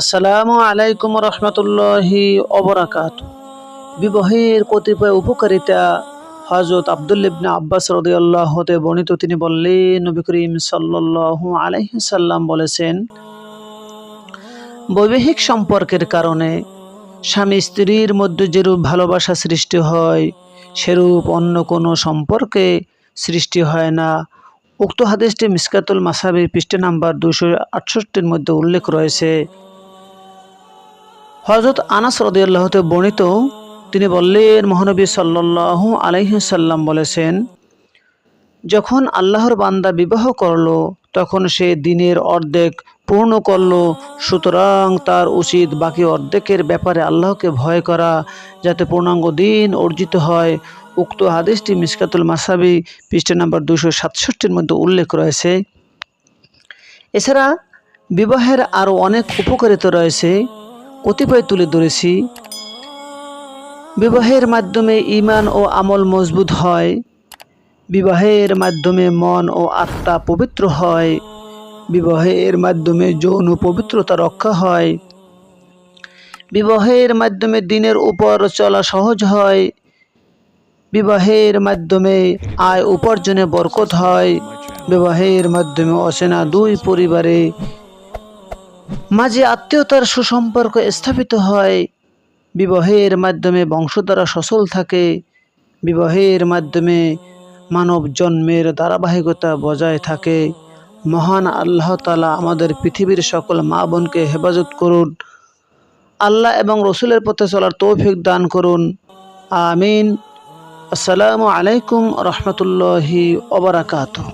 আসসালামু আলাইকুম রহমতুল্লাহি অবরাকাত বিবাহের কতিপয় উপকারিতা হজরত আবদুল্লিবনে আব্বাস রদিয়াল্লাহ হতে বর্ণিত। তিনি বললেন, নবী করিম সাল্লাল্লাহু আলাইহি সাল্লাম বলেছেন, বৈবাহিক সম্পর্কের কারণে স্বামী স্ত্রীর মধ্যে যেরূপ ভালোবাসা সৃষ্টি হয়, সেরূপ অন্য কোনো সম্পর্কে সৃষ্টি হয় না। উক্ত হাদিসটি মিসকাতুল মাসাবির পৃষ্ঠ নাম্বার দুশো আটষট্টির মধ্যে উল্লেখ রয়েছে। হজরত আনাস রদিয়াল্লাহতে বর্ণিত, তিনি বললেন, মহানবী সাল্লাল্লাহু আলাইহুসাল্লাম বলেছেন, যখন আল্লাহর বান্দা বিবাহ করল, তখন সে দিনের অর্ধেক পূর্ণ করল, সুতরাং তার উচিত বাকি অর্ধেকের ব্যাপারে আল্লাহকে ভয় করা, যাতে পূর্ণাঙ্গ দিন অর্জিত হয়। উক্ত হাদিসটি মিসকাতুল মাসাবি, পৃষ্ঠা নাম্বার দুশো সাতষট্টির মধ্যে উল্লেখ রয়েছে। এছাড়া বিবাহের আরও অনেক উপকারিতা রয়েছে। কতিপয় তুলে ধরেছি। বিবাহের মাধ্যমে ইমান ও আমল মজবুত হয়। বিবাহের মাধ্যমে মন ও আত্মা পবিত্র হয়। বিবাহের মাধ্যমে যৌন পবিত্রতা রক্ষা হয়। বিবাহের মাধ্যমে দিনের উপর চলা সহজ হয়। বিবাহের মাধ্যমে আয় উপার্জনে বরকত হয়। বিবাহের মাধ্যমে অচেনা দুই পরিবারে মাঝে আত্মীয়তার সুসম্পর্ক স্থাপিত হয়। বিবাহের মাধ্যমে বংশধারা সচল থাকে। বিবাহের মাধ্যমে মানব জন্মের ধারাবাহিকতা বজায় থাকে। মহান আল্লাহ তালা আমাদের পৃথিবীর সকল মা বোনকে হেফাজত করুন। আল্লাহ এবং রসুলের পথে চলার তৌফিক দান করুন। আমিন। আসসালামু আলাইকুম রহমতুল্লাহি ওবরাকাতুহ